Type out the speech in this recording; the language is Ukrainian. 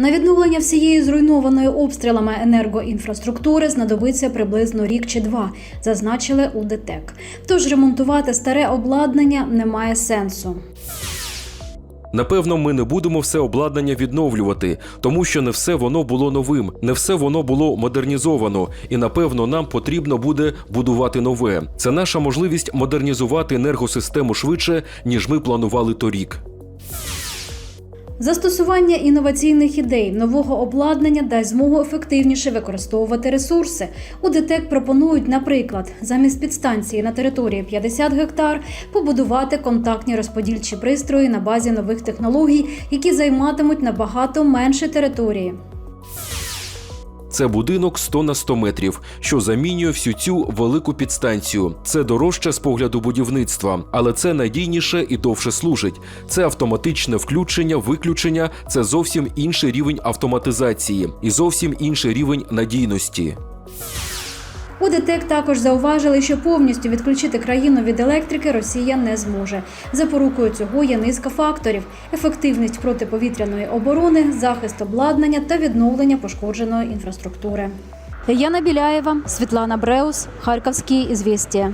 На відновлення всієї зруйнованої обстрілами енергоінфраструктури знадобиться приблизно рік чи два, зазначили у ДТЕК. Тож ремонтувати старе обладнання немає сенсу. Напевно, ми не будемо все обладнання відновлювати, тому що не все воно було новим, не все воно було модернізовано, і напевно нам потрібно буде будувати нове. Це наша можливість модернізувати енергосистему швидше, ніж ми планували торік. Застосування інноваційних ідей нового обладнання дасть змогу ефективніше використовувати ресурси. У ДТЕК пропонують, наприклад, замість підстанції на території 50 гектар побудувати контактні розподільчі пристрої на базі нових технологій, які займатимуть набагато менше території. Це будинок 100 на 100 метрів, що замінює всю цю велику підстанцію. Це дорожче з погляду будівництва, але це надійніше і довше служить. Це автоматичне включення, виключення, це зовсім інший рівень автоматизації і зовсім інший рівень надійності. У ДТЕК також зауважили, що повністю відключити країну від електрики Росія не зможе. Запорукою цього є низка факторів: ефективність протиповітряної оборони, захист обладнання та відновлення пошкодженої інфраструктури. Яна Біляєва, Світлана Бреус, Харківські ізвістія.